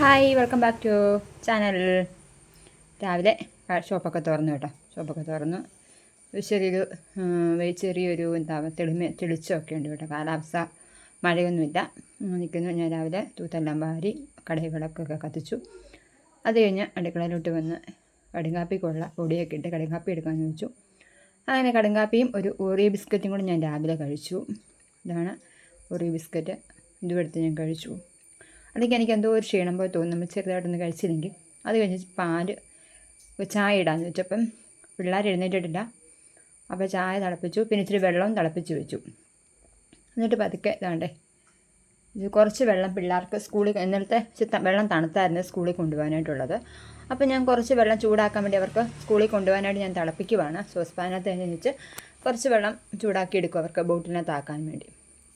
Hi welcome back to channel രാവിലെ ഷോപ്പൊക്കെ തുറന്നു കേട്ടോ. ഷോപ്പൊക്കെ തുറന്നു. ചെറിയൊരു ചെറിയൊരു എന്താ തെളിമ തെളിച്ചമൊക്കെ ഉണ്ട് കേട്ടോ. കാലാവസ്ഥ മഴയൊന്നുമില്ല. നിൽക്കുന്നു. ഞാൻ രാവിലെ തൂത്തെല്ലാം വാരി കടകളൊക്കെ കത്തിച്ചു. അത് കഴിഞ്ഞ് അടുക്കളയിലോട്ട് വന്ന് കടുങ്കാപ്പിക്കുള്ള പൊടിയൊക്കെ ഇട്ട് കടുങ്കാപ്പി എടുക്കാമെന്ന് വെച്ചു. അങ്ങനെ കടുങ്കാപ്പിയും ഒരു ഓറിയ ബിസ്ക്കറ്റും കൂടി ഞാൻ രാവിലെ കഴിച്ചു. ഇതാണ് ഓറി ബിസ്ക്കറ്റ്. ഇതും എടുത്ത് ഞാൻ കഴിച്ചു. അല്ലെങ്കിൽ എനിക്ക് എന്തോ ഒരു ക്ഷീണം പോലെ തോന്നും നമ്മൾ ചെറുതായിട്ടൊന്ന് കഴിച്ചില്ലെങ്കിൽ. അത് കഴിഞ്ഞ് പാൽ ചായ ഇടാന്ന് വെച്ചപ്പം പിള്ളേർ എഴുന്നേറ്റിട്ടില്ല. അപ്പോൾ ചായ തിളപ്പിച്ചു. പിന്നെ ഇച്ചിരി വെള്ളവും തിളപ്പിച്ച് വെച്ചു. എന്നിട്ട് പതുക്കെ ഇതാണ്ടേ. ഇത് കുറച്ച് വെള്ളം പിള്ളേർക്ക് സ്കൂളിൽ ഇന്നലത്തെ വെള്ളം തണുത്തായിരുന്നു സ്കൂളിൽ കൊണ്ടുപോകാനായിട്ടുള്ളത്. അപ്പോൾ ഞാൻ കുറച്ച് വെള്ളം ചൂടാക്കാൻ വേണ്ടി അവർക്ക് സ്കൂളിൽ കൊണ്ടുപോകാനായിട്ട് ഞാൻ തിളപ്പിക്കുവാണ്. സോസ്പാനകത്ത് വെച്ച് കുറച്ച് വെള്ളം ചൂടാക്കി എടുക്കും അവർക്ക് ബോട്ടിനകത്താക്കാൻ വേണ്ടി.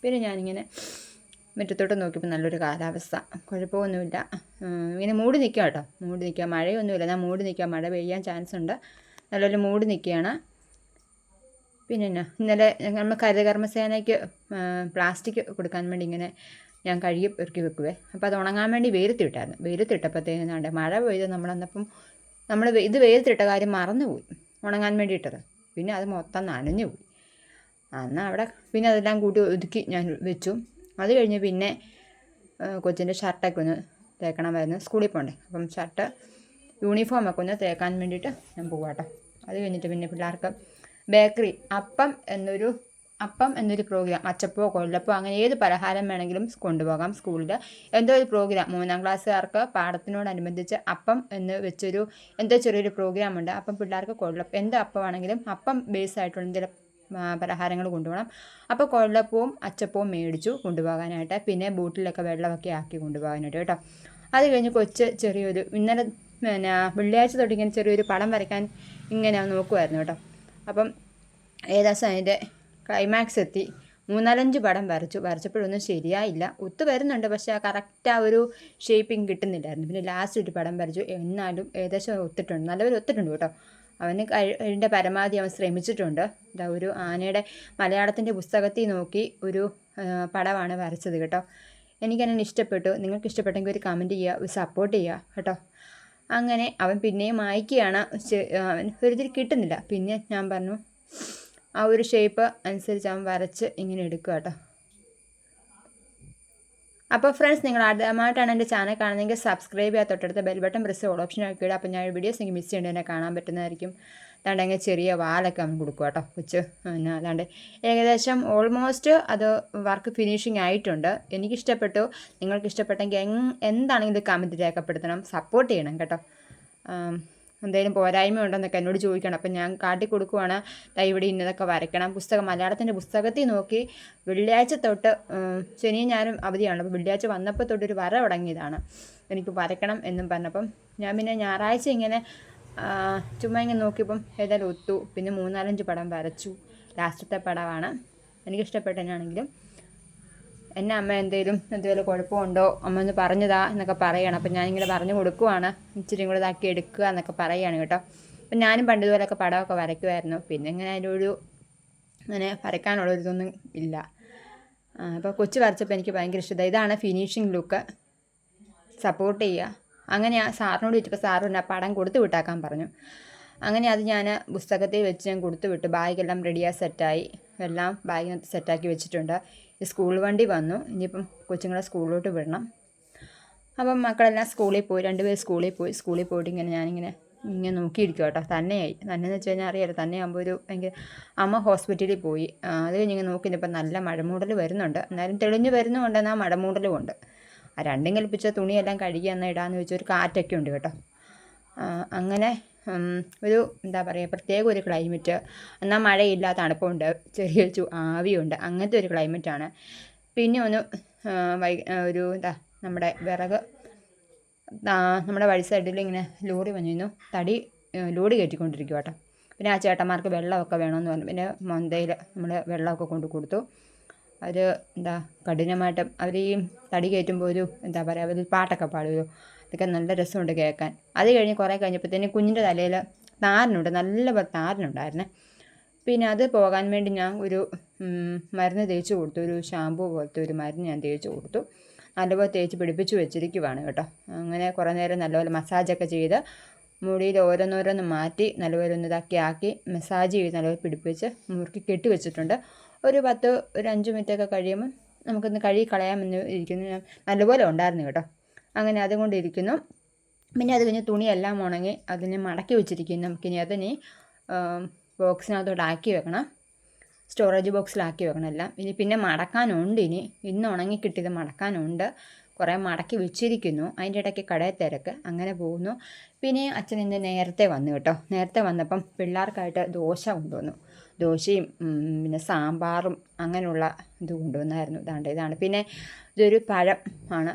പിന്നെ ഞാനിങ്ങനെ മുറ്റത്തോട്ട് നോക്കിയപ്പോൾ നല്ലൊരു കാലാവസ്ഥ. കുഴപ്പമൊന്നുമില്ല. ഇങ്ങനെ മൂടി നിൽക്കുക കേട്ടോ. മൂടി നിൽക്കുക മഴയൊന്നുമില്ല. ഞാൻ മൂടി നിൽക്കുക മഴ പെയ്യാൻ ചാൻസ് ഉണ്ട്. നല്ലൊരു മൂടി നിൽക്കുകയാണ്. പിന്നെ ഇന്നലെ നമ്മൾ കരകർമ്മസേനയ്ക്ക് പ്ലാസ്റ്റിക് കൊടുക്കാൻ വേണ്ടി ഇങ്ങനെ ഞാൻ കഴുകി പെറുക്കി വെക്കുവേ. അപ്പോൾ അത് ഉണങ്ങാൻ വേണ്ടി വെയിലത്തിട്ടായിരുന്നു വെയിലത്തിട്ടപ്പോഴത്തേക്കാണ്ട് മഴ പെയ്ത് നമ്മളന്നപ്പം നമ്മൾ ഇത് വെയിലത്തിട്ട കാര്യം മറന്നുപോയി. ഉണങ്ങാൻ വേണ്ടി ഇട്ടത്. പിന്നെ അത് മൊത്തം നനഞ്ഞു പോയി അന്ന് അവിടെ പിന്നെ അതെല്ലാം കൂട്ടി ഒതുക്കി ഞാൻ വെച്ചു. അത് കഴിഞ്ഞ് പിന്നെ കൊച്ചിന്റെ ഷർട്ടൊക്കെ ഒന്ന് തേക്കണമായിരുന്നു. സ്കൂളിൽ പോകണ്ടേ അപ്പം ഷർട്ട് യൂണിഫോമൊക്കെ ഒന്ന് തേക്കാൻ വേണ്ടിയിട്ട് ഞാൻ പോവാട്ടോ അത് കഴിഞ്ഞിട്ട് പിന്നെ പിള്ളേർക്ക് ബേക്കറി അപ്പം എന്നൊരു അപ്പം എന്നൊരു പ്രോഗ്രാം അച്ചപ്പോ കൊല്ലപ്പോ അങ്ങനെ ഏത് പലഹാരം വേണമെങ്കിലും കൊണ്ടുപോകാം സ്കൂളിൽ എന്തോ ഒരു പ്രോഗ്രാം. മൂന്നാം ക്ലാസ്സുകാർക്ക് പാഠത്തിനോടനുബന്ധിച്ച് അപ്പം എന്ന് വെച്ചൊരു എന്തോ ചെറിയൊരു പ്രോഗ്രാം ഉണ്ട് അപ്പം പിള്ളേർക്ക് കൊല്ലപ്പം എന്ത് അപ്പമാണെങ്കിലും അപ്പം ബേസ് ആയിട്ടുള്ള എന്തെങ്കിലും പലഹാരങ്ങൾ കൊണ്ടുപോകണം. അപ്പോൾ കൊള്ളപ്പവും അച്ചപ്പവും മേടിച്ചു കൊണ്ടുപോകാനായിട്ട്. പിന്നെ ബോട്ടിലൊക്കെ വെള്ളമൊക്കെ ആക്കി കൊണ്ടുപോകാനായിട്ട് കേട്ടോ. അത് കഴിഞ്ഞ് കൊച്ച് ചെറിയൊരു ഇന്നലെ പിന്നെ വെള്ളിയാഴ്ച തൊട്ട് ഇങ്ങനെ ചെറിയൊരു പടം വരയ്ക്കാൻ ഇങ്ങനെ നോക്കുമായിരുന്നു കേട്ടോ. അപ്പം ഏകദേശം അതിന്റെ ക്ലൈമാക്സ് എത്തി. മൂന്നാലഞ്ച് പടം വരച്ചു. വരച്ചപ്പോഴൊന്നും ശരിയായില്ല. ഒത്തു വരുന്നുണ്ട്. പക്ഷേ ആ കറക്റ്റ് ആ ഒരു ഷേപ്പിംഗ് കിട്ടുന്നില്ലായിരുന്നു. പിന്നെ ലാസ്റ്റ് ഒരു പടം വരച്ചു. എന്നാലും ഏകദേശം ഒത്തിട്ടുണ്ട്. നല്ലവർ ഒത്തിട്ടുണ്ട് കേട്ടോ. അവന് അതിന്റെ പരമാവധി അവൻ ശ്രമിച്ചിട്ടുണ്ട്. ഇതാ ഒരു ആനയുടെ മലയാളത്തിന്റെ പുസ്തകത്തിൽ നോക്കി ഒരു പടമാണ് വരച്ചത് കേട്ടോ. എനിക്കതിനെ ഇഷ്ടപ്പെട്ടു. നിങ്ങൾക്ക് ഇഷ്ടപ്പെട്ടെങ്കിൽ ഒരു കമന്റ് ചെയ്യുക ഒരു സപ്പോർട്ട് ചെയ്യുക കേട്ടോ. അങ്ങനെ അവൻ പിന്നെയും മായ്ക്കുകയാണ് അവൻ ഒരിതിൽ കിട്ടുന്നില്ല. പിന്നെ ഞാൻ പറഞ്ഞു ആ ഒരു ഷേപ്പ് അനുസരിച്ച് അവൻ വരച്ച് ഇങ്ങനെ എടുക്കുക കേട്ടോ. അപ്പോൾ ഫ്രണ്ട്സ് നിങ്ങൾ ആദ്യമായിട്ടാണ് എന്റെ ചാനൽ കാണുന്നതെങ്കിൽ സബ്സ്ക്രൈബ് ചെയ്യാൻ തൊട്ടടുത്ത bell button press all option ആക്കിയിടുക അപ്പോൾ ഞാൻ വീഡിയോസ് എനിക്ക് മിസ് ചെയ്യേണ്ടി എന്നെ കാണാൻ പറ്റുന്നതായിരിക്കും. അതാണ്ടെങ്കിൽ ചെറിയ വാലൊക്കെ അവൻ കൊടുക്കുക കേട്ടോ കൊച്ച്. പിന്നെ അതാണ്ട് ഏകദേശം ഓൾമോസ്റ്റ് അത് വർക്ക് ഫിനിഷിങ് ആയിട്ടുണ്ട്. എനിക്കിഷ്ടപ്പെട്ടു. നിങ്ങൾക്ക് ഇഷ്ടപ്പെട്ടെങ്കിൽ എന്താണെങ്കിലും കമന്റ് രേഖപ്പെടുത്തണം. സപ്പോർട്ട് ചെയ്യണം കേട്ടോ. എന്തെങ്കിലും പോരായ്മ ഉണ്ടെന്നൊക്കെ എന്നോട് ചോദിക്കണം. അപ്പം ഞാൻ കാട്ടി കൊടുക്കുവാണ്. ഇവിടെ ഇന്നതൊക്കെ വരയ്ക്കണം. പുസ്തകം മലയാളത്തിന്റെ പുസ്തകത്തിൽ നോക്കി വെള്ളിയാഴ്ച തൊട്ട് ശനിയും ഞാനും അവധിയാണ് അപ്പോൾ വെള്ളിയാഴ്ച വന്നപ്പോൾ തൊട്ടൊരു വര തുടങ്ങിയതാണ്. എനിക്ക് വരയ്ക്കണം എന്നും പറഞ്ഞപ്പം ഞാൻ പിന്നെ ഞായറാഴ്ച ഇങ്ങനെ ചുമ്മാ ഇങ്ങനെ നോക്കിയപ്പം ഏതായാലും ഒത്തു. പിന്നെ മൂന്നാലഞ്ച് പടം വരച്ചു. ലാസ്റ്റത്തെ പടമാണ്. എനിക്കിഷ്ടപ്പെട്ടതിനാണെങ്കിലും എന്നെ അമ്മ എന്തെങ്കിലും എന്തെങ്കിലും കുഴപ്പമുണ്ടോ? അമ്മ ഒന്ന് പറഞ്ഞതാ എന്നൊക്കെ പറയണം. അപ്പം ഞാനിങ്ങനെ പറഞ്ഞു കൊടുക്കുവാണ്. ഇച്ചിരി കൂടെ ഇതാക്കി എടുക്കുക എന്നൊക്കെ പറയുകയാണ് കേട്ടോ. അപ്പം ഞാനും പണ്ട് ഇതുപോലെയൊക്കെ പടമൊക്കെ വരയ്ക്കുമായിരുന്നു പിന്നെ ഇങ്ങനെ അതിന്റെ ഒരു അങ്ങനെ വരയ്ക്കാനുള്ള ഒരിതൊന്നും ഇല്ല. അപ്പോൾ കൊച്ചു വരച്ചപ്പോൾ എനിക്ക് ഭയങ്കര ഇഷ്ടമായി ഇതാണ് ഫിനിഷിങ് ലുക്ക് സപ്പോർട്ട് ചെയ്യുക. അങ്ങനെ ആ സാറിനോട് ചോദിച്ചപ്പോൾ സാറ് ആ പടം കൊടുത്തു വിട്ടാക്കാൻ പറഞ്ഞു. അങ്ങനെ അത് ഞാൻ പുസ്തകത്തിൽ വെച്ച് ഞാൻ കൊടുത്തു വിട്ടു. ബാഗെല്ലാം റെഡിയായി സെറ്റായി എല്ലാം ബാഗിനകത്ത് സെറ്റാക്കി വെച്ചിട്ടുണ്ട്. സ്കൂൾ വണ്ടി വന്നു. ഇനിയിപ്പം കൊച്ചുങ്ങളെ സ്കൂളിലോട്ട് വിടണം. അപ്പം മക്കളെല്ലാം സ്കൂളിൽ പോയി. രണ്ടുപേർ സ്കൂളിൽ പോയി. സ്കൂളിൽ പോയിട്ട് ഇങ്ങനെ ഞാനിങ്ങനെ ഇങ്ങനെ നോക്കിയിരിക്കും കേട്ടോ. തന്നെയായി. തന്നെ എന്ന് വെച്ച് കഴിഞ്ഞാൽ അറിയാലോ തന്നെയാകുമ്പോൾ ഒരു ഭയങ്കര അമ്മ ഹോസ്പിറ്റലിൽ പോയി. അത് കഴിഞ്ഞ് നോക്കി ഇപ്പം നല്ല മഴമൂടൽ വരുന്നുണ്ട്. എന്നാലും തെളിഞ്ഞ് വരുന്നുണ്ട് എന്നാൽ മഴമൂടലും ഉണ്ട്. ആ രണ്ടും കൽപ്പിച്ച തുണിയെല്ലാം കഴുകി എന്നാൽ ഇടാമെന്ന് വെച്ചൊരു കാറ്റൊക്കെ ഉണ്ട് കേട്ടോ. അങ്ങനെ ഒരു എന്താ പറയുക പ്രത്യേക ഒരു ക്ലൈമറ്റ് എന്നാൽ മഴയില്ല തണുപ്പുണ്ട് ചു ആവിയുണ്ട് അങ്ങനത്തെ ഒരു ക്ലൈമറ്റാണ് പിന്നെ ഒന്ന് വൈ ഒരു എന്താ നമ്മുടെ വിറക് നമ്മുടെ വഴി സൈഡിൽ ഇങ്ങനെ ലോറി വന്നിരുന്നു. തടി ലോഡ് കയറ്റിക്കൊണ്ടിരിക്കും കേട്ടോ പിന്നെ ആ ചേട്ടന്മാർക്ക് വെള്ളമൊക്കെ വേണമെന്ന് പറഞ്ഞു. പിന്നെ മൊന്തയിൽ നമ്മൾ വെള്ളമൊക്കെ കൊണ്ട് കൊടുത്തു. അവർ എന്താ കഠിനമായിട്ട് അവർ ഈ തടി കയറ്റുമ്പോൾ ഒരു എന്താ പറയുക അവർ പാട്ടൊക്കെ പാടുമല്ലോ അതൊക്കെ നല്ല രസമുണ്ട് കേൾക്കാൻ. അത് കഴിഞ്ഞ് കുറേ കഴിഞ്ഞപ്പോഴത്തേന് കുഞ്ഞിന്റെ തലയിൽ താരനുണ്ട് നല്ല പോലെ താരനുണ്ടായിരുന്നേ. പിന്നെ അത് പോകാൻ വേണ്ടി ഞാൻ ഒരു മരുന്ന് തേച്ച് കൊടുത്തു. ഒരു ഷാമ്പൂ പോലത്തെ ഒരു മരുന്ന് ഞാൻ തേച്ച് കൊടുത്തു. നല്ലപോലെ തേച്ച് പിടിപ്പിച്ച് വെച്ചിരിക്കുവാണ് കേട്ടോ. അങ്ങനെ കുറേ നേരം നല്ലപോലെ മസാജൊക്കെ ചെയ്ത് മുടിയിൽ ഓരോന്നോരോന്ന് മാറ്റി നല്ലപോലെ ഒന്ന് ഇതാക്കി ആക്കി മസാജ് ചെയ്ത് നല്ലപോലെ പിടിപ്പിച്ച് മുറുക്കി കെട്ടി വെച്ചിട്ടുണ്ട്. ഒരു പത്ത് ഒരു അഞ്ച് മിനിറ്റൊക്കെ കഴിയുമ്പോൾ നമുക്കൊന്ന് കഴുകി കളയാമെന്ന് ഇരിക്കുന്നു. നല്ലപോലെ ഉണ്ടായിരുന്നു കേട്ടോ. അങ്ങനെ അതുകൊണ്ട് ഇരിക്കുന്നു. പിന്നെ അത് കഴിഞ്ഞ് തുണിയെല്ലാം ഉണങ്ങി അതിനെ മടക്കി വെച്ചിരിക്കുന്നു. നമുക്കിനി അതിനെ ബോക്സിനകത്തോട്ട് ആക്കി വെക്കണം. സ്റ്റോറേജ് ബോക്സിലാക്കി വെക്കണം എല്ലാം. ഇനി പിന്നെ മടക്കാനുണ്ട് ഇനി. ഇന്ന് ഉണങ്ങി കിട്ടിയത് മടക്കാനുണ്ട്. കുറേ മടക്കി വെച്ചിരിക്കുന്നു. അതിന്റെ ഇടയ്ക്ക് കടയിൽ തിരക്ക്. അങ്ങനെ പോകുന്നു. പിന്നെ അച്ഛൻ ഇന്ന് നേരത്തെ വന്നു കേട്ടോ. നേരത്തെ വന്നപ്പം പിള്ളേർക്കായിട്ട് ദോശ കൊണ്ടുവന്നു. ദോശയും പിന്നെ സാമ്പാറും അങ്ങനെയുള്ള ഇത് കൊണ്ടുവന്നായിരുന്നു. ഇതാണ്ട് ഇതാണ് പിന്നെ ഇതൊരു പഴം ആണ്.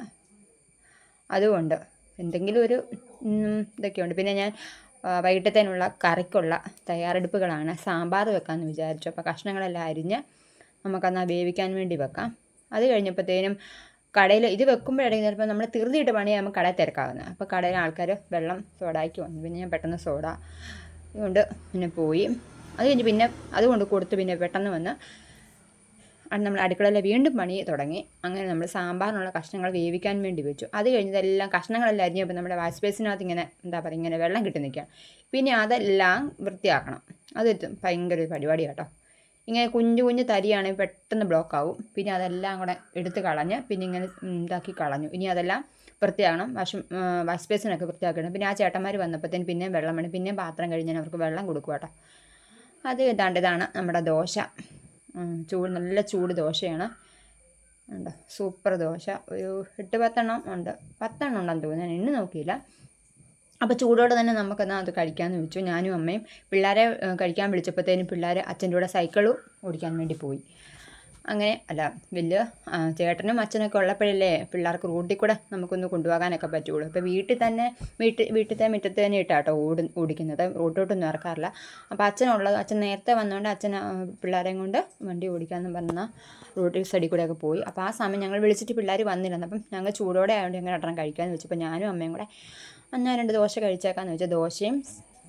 അതുകൊണ്ട് എന്തെങ്കിലും ഒരു ഇതൊക്കെയുണ്ട്. പിന്നെ ഞാൻ വൈകിട്ടത്തേനുള്ള കറിക്കുള്ള തയ്യാറെടുപ്പുകളാണ്. സാമ്പാർ വെക്കാമെന്ന് വിചാരിച്ചു. അപ്പോൾ കഷ്ണങ്ങളെല്ലാം അരിഞ്ഞ് നമുക്കന്നാ വേവിക്കാൻ വേണ്ടി വെക്കാം. അത് കഴിഞ്ഞപ്പോഴത്തേനും കടയിൽ ഇത് വെക്കുമ്പോഴാണെങ്കിൽ ചിലപ്പോൾ നമ്മൾ തീർന്നിട്ട് പണിയാൽ നമുക്ക് കടയിൽ തിരക്കാവുന്നത് അപ്പോൾ കടയിൽ ആൾക്കാർ വെള്ളം സോഡാക്കി വന്നു. പിന്നെ ഞാൻ പെട്ടെന്ന് സോഡ കൊണ്ട് പിന്നെ പോയി. അത് കഴിഞ്ഞ് പിന്നെ അതുകൊണ്ട് കൊടുത്ത് പിന്നെ പെട്ടെന്ന് വന്ന് അത് നമ്മൾ അടുക്കളയിൽ വീണ്ടും പണി തുടങ്ങി. അങ്ങനെ നമ്മൾ സാമ്പാറിനുള്ള കഷ്ണങ്ങൾ വേവിക്കാൻ വേണ്ടി വെച്ചു. അത് കഴിഞ്ഞതെല്ലാം കഷ്ണങ്ങളെല്ലാം അരിഞ്ഞപ്പോൾ നമ്മുടെ വാഷ് ബേസിനകത്ത് ഇങ്ങനെ എന്താ പറയുക ഇങ്ങനെ വെള്ളം കിട്ടി നിൽക്കുകയാണ് പിന്നെ അതെല്ലാം വൃത്തിയാക്കണം. അത് ഭയങ്കര ഒരു പരിപാടി കേട്ടോ. ഇങ്ങനെ കുഞ്ഞു കുഞ്ഞു തരിയാണെങ്കിൽ പെട്ടെന്ന് ബ്ലോക്ക് ആവും. പിന്നെ അതെല്ലാം കൂടെ എടുത്ത് കളഞ്ഞ് പിന്നെ ഇങ്ങനെ ഇതാക്കി കളഞ്ഞു. ഇനി അതെല്ലാം വൃത്തിയാക്കണം വാഷ് വാഷ് ബേസിനൊക്കെ വൃത്തിയാക്കണം. പിന്നെ ആ ചേട്ടന്മാർ വന്നപ്പോഴത്തേന് പിന്നെയും വെള്ളം വേണം. പിന്നെയും പാത്രം കഴിഞ്ഞാൽ അവർക്ക് വെള്ളം കൊടുക്കും കേട്ടോ. അത് ഇതാണ്ട് ഇതാണ് നമ്മുടെ ദോശ. ചൂട് നല്ല ചൂട് ദോശയാണ്. ഉണ്ട്? സൂപ്പർ ദോശ. ഒരു എട്ട് പത്തെണ്ണം ഉണ്ട്. പത്തെണ്ണം ഉണ്ടെന്ന് തോന്നുന്നു. ഞാൻ എണ്ണി നോക്കിയില്ല. അപ്പോൾ ചൂടോടെ തന്നെ നമുക്കെന്നാൽ അത് കഴിക്കാമെന്ന് വെച്ചു. ഞാനും അമ്മയും പിള്ളേരെ കഴിക്കാൻ വിളിച്ചപ്പോഴത്തേനും പിള്ളേർ അച്ഛന്റെ കൂടെ സൈക്കിൾ ഓടിക്കാൻ വേണ്ടി പോയി. അങ്ങനെ അല്ല വലിയ ചേട്ടനും അച്ഛനൊക്കെ ഉള്ളപ്പോഴല്ലേ പിള്ളേർക്ക് റോഡിൽ കൂടെ നമുക്കൊന്ന് കൊണ്ടുപോകാനൊക്കെ പറ്റുള്ളൂ. ഇപ്പോൾ വീട്ടിൽ തന്നെ വീട്ടിൽ വീട്ടിലത്തെ മുറ്റത്ത് തന്നെ ഇട്ടാട്ടോ ഓടി ഓടിക്കുന്നത്. റോഡിലോട്ടൊന്നും ഇറക്കാറില്ല. അപ്പോൾ അച്ഛനുള്ളത് അച്ഛൻ നേരത്തെ വന്നുകൊണ്ട് അച്ഛൻ പിള്ളേരെയും കൊണ്ട് വണ്ടി ഓടിക്കാമെന്ന് പറഞ്ഞ റോട്ടിൽ സൈഡിൽ ഒക്കെ പോയി. അപ്പോൾ ആ സമയം ഞങ്ങൾ വിളിച്ചിട്ട് പിള്ളേർ വന്നിരുന്നു. അപ്പം ഞങ്ങൾ ചൂടോടെ ആയതുകൊണ്ട് ഞങ്ങൾ രണ്ടെണ്ണം കഴിക്കാമെന്ന് വെച്ചപ്പോൾ ഞാനും അമ്മയും കൂടെ എന്നാൽ രണ്ട് ദോശ കഴിച്ചേക്കാന്ന് വെച്ചാൽ ദോശയും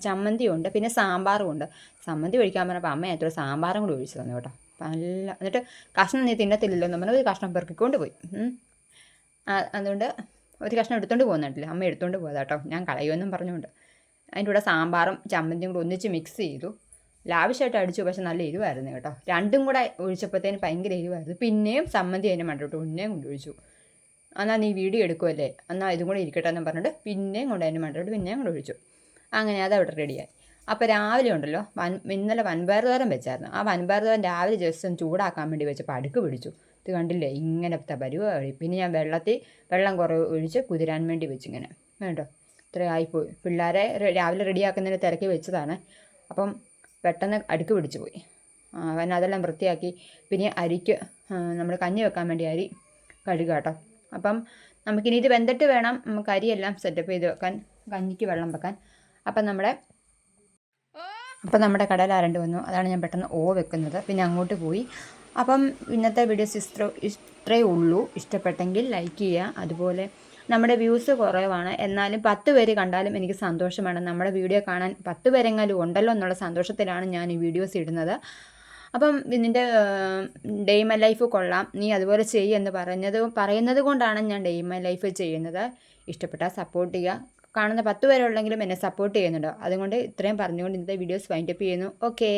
ചമ്മന്തിയും ഉണ്ട്. പിന്നെ സാമ്പാറും ഉണ്ട്. ചമ്മന്തി ഒഴിക്കാൻ പറഞ്ഞപ്പോൾ അമ്മ എത്ര സാമ്പാറും കൂടി ഒഴിച്ചു തന്നു കേട്ടോ. നല്ല എന്നിട്ട് കഷ്ണം നീ തിന്നത്തില്ലല്ലോ എന്ന് പറഞ്ഞാൽ ഒരു കഷ്ണം പെറുക്കിക്കൊണ്ട് പോയി. അതുകൊണ്ട് ഒരു കഷ്ണം എടുത്തുകൊണ്ട് പോകുന്നുണ്ടല്ലോ? അമ്മ എടുത്തുകൊണ്ട് പോയതാ കേട്ടോ ഞാൻ കളയുമെന്നും പറഞ്ഞുകൊണ്ട്. അതിന്റെ കൂടെ സാമ്പാറും ചമ്മന്തിയും കൂടെ ഒന്നിച്ച് മിക്സ് ചെയ്തു. ലാവശ്യമായിട്ട് അടിച്ചു പക്ഷെ നല്ല എരിവായിരുന്നു കേട്ടോ. രണ്ടും കൂടെ ഒഴിച്ചപ്പോഴത്തേന് ഭയങ്കര എരിവായിരുന്നു. പിന്നെയും ചമ്മന്തി അതിനെ മണ്ടോട്ട് കൊണ്ട് ഒഴിച്ചു. എന്നാൽ നീ വീഡിയോ എടുക്കുമല്ലേ എന്നാൽ ഇതും കൂടെ ഇരിക്കട്ടെ എന്ന് പറഞ്ഞിട്ട് പിന്നെയും കൊണ്ട് അതിന്റെ മണ്ടോട്ട് പിന്നെയും കൂടെ ഒഴിച്ചു. അങ്ങനെ അത് അവിടെ റെഡിയായി അപ്പോൾ രാവിലെ ഉണ്ടല്ലോ വൻ ഇന്നലെ വൻപയർ തോരൻ വെച്ചായിരുന്നു. ആ വൻപയർ രാവിലെ ജസ്റ്റ് ഒന്ന് ചൂടാക്കാൻ വേണ്ടി വെച്ചപ്പോൾ അടുക്ക് പിടിച്ചു. ഇത് കണ്ടില്ലേ ഇങ്ങനത്തെ പരിപാടി പിന്നെ ഞാൻ വെള്ളത്തിൽ വെള്ളം കുറവ് ഒഴിച്ച് കുതിരാൻ വേണ്ടി വെച്ചു ഇങ്ങനെ വേണ്ടോ ഇത്ര ആയിപ്പോയി പിള്ളേരെ രാവിലെ റെഡിയാക്കുന്നതിന് തിരക്കി വെച്ചതാണ്. അപ്പം പെട്ടെന്ന് അടുക്ക് പിടിച്ചു പോയി. അവൻ അതെല്ലാം വൃത്തിയാക്കി. പിന്നെ അരിക്ക് നമ്മൾ കഞ്ഞി വെക്കാൻ വേണ്ടി അരി കഴുകുക കേട്ടോ. അപ്പം നമുക്കിനി ഇത് വെന്തിട്ട് വേണം നമുക്ക് അരിയെല്ലാം സെറ്റപ്പ് ചെയ്ത് വെക്കാൻ കഞ്ഞിക്ക് വെള്ളം വെക്കാൻ. അപ്പം നമ്മുടെ അപ്പം നമ്മുടെ കടയിൽ ആരണ്ട് വന്നു. അതാണ് ഞാൻ പെട്ടെന്ന് ഓ വെക്കുന്നത്. പിന്നെ അങ്ങോട്ട് പോയി. അപ്പം ഇന്നത്തെ വീഡിയോസ് ഇത്ര ഇത്രയേ ഉള്ളൂ. ഇഷ്ടപ്പെട്ടെങ്കിൽ ലൈക്ക് ചെയ്യുക. അതുപോലെ നമ്മുടെ വ്യൂസ് കുറവാണ്. എന്നാലും പത്ത് പേര് കണ്ടാലും എനിക്ക് സന്തോഷമാണ്. നമ്മുടെ വീഡിയോ കാണാൻ പത്ത് പേരെങ്ങാലും ഉണ്ടല്ലോ എന്നുള്ള സന്തോഷത്തിലാണ് ഞാൻ ഈ വീഡിയോസ് ഇടുന്നത്. അപ്പം നിന്റെ ഡേ മൈ ലൈഫ് കൊള്ളാം. നീ അതുപോലെ ചെയ്യുമെന്ന് പറഞ്ഞത് പറയുന്നത് കൊണ്ടാണ് ഞാൻ ഡേ മൈ ലൈഫ് ചെയ്യുന്നത്. ഇഷ്ടപ്പെട്ടാൽ സപ്പോർട്ട് ചെയ്യുക. കാണുന്ന പത്ത് പേരുള്ളെങ്കിലും എന്നെ സപ്പോർട്ട് ചെയ്യുന്നുണ്ടോ. അതുകൊണ്ട് ഇത്രയും പറഞ്ഞുകൊണ്ട് ഇന്നത്തെ വീഡിയോസ് വൈൻഡപ്പ് ചെയ്യുന്നു. ഓക്കേ